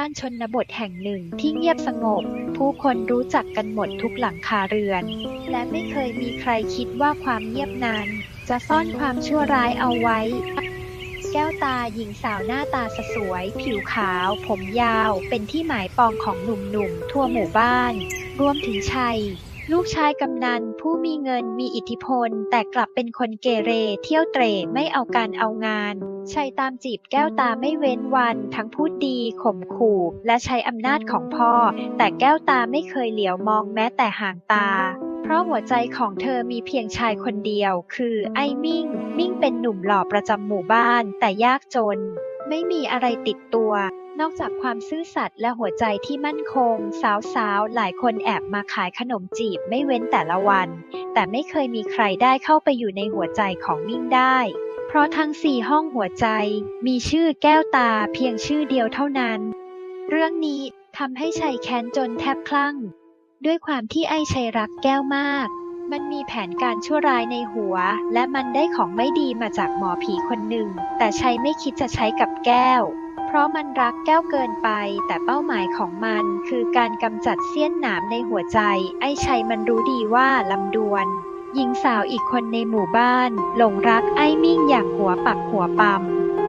บ้านชนบทแห่งหนึ่งที่เงียบสงบ ผู้คนรู้จักกันหมดทุกหลังคาเรือน และไม่เคยมีใครคิดว่าความเงียบนั้น จะซ่อนความชั่วร้ายเอาไว้ แก้วตาหญิงสาวหน้าตาสสวย ผิวขาว ผมยาว เป็นที่หมายปองของหนุ่มๆทั่วหมู่บ้าน รวมถึงชัย ลูกชายกำนันผู้มีเงินมีอิทธิพล แต่กลับเป็นคนเกเร เที่ยวเตร่ไม่เอาการเอางาน ใชัยตามจีบแก้วตาไม่เว้นวัน ทั้งพูดดีข่มขู่ และใช้อำนาจของพ่อ แต่แก้วตาไม่เคยเหลียวมองแม้แต่ห่างตา เพราะหัวใจของเธอมีเพียงชายคนเดียว คือไอ้มิ่ง มิ่งเป็นหนุ่มหล่อประจำหมู่บ้าน แต่ยากจน ไม่มีอะไรติดตัว นอกจากความซื่อสัตย์และหัวใจที่มั่นคง สาวๆ หลายคนแอบมาขายขนมจีบไม่เว้นแต่ละวัน แต่ไม่เคยมีใครได้เข้าไปอยู่ในหัวใจของมิ่งได้ เพราะทั้งสี่ห้องหัวใจ มีชื่อแก้วตาเพียงชื่อเดียวเท่านั้น เรื่องนี้ทำให้ชัยแค้นจนแทบคลั่ง ด้วยความที่ไอ้ชัยรักแก้วมาก มันมีแผนการชั่วร้ายในหัว และมันได้ของไม่ดีมาจากหมอผีคนหนึ่ง แต่ชัยไม่คิดจะใช้กับแก้ว เพราะมันรักแก้วเกินไป แต่เป้าหมายของมันคือการกำจัดเสี้ยนหนามในหัวใจ ไอ้ชัยมันรู้ดีว่าลำดวนหญิงสาวอีกคนในหมู่บ้าน หลงรักไอ้มิ่งอย่างหัวปักหัวปั๊ม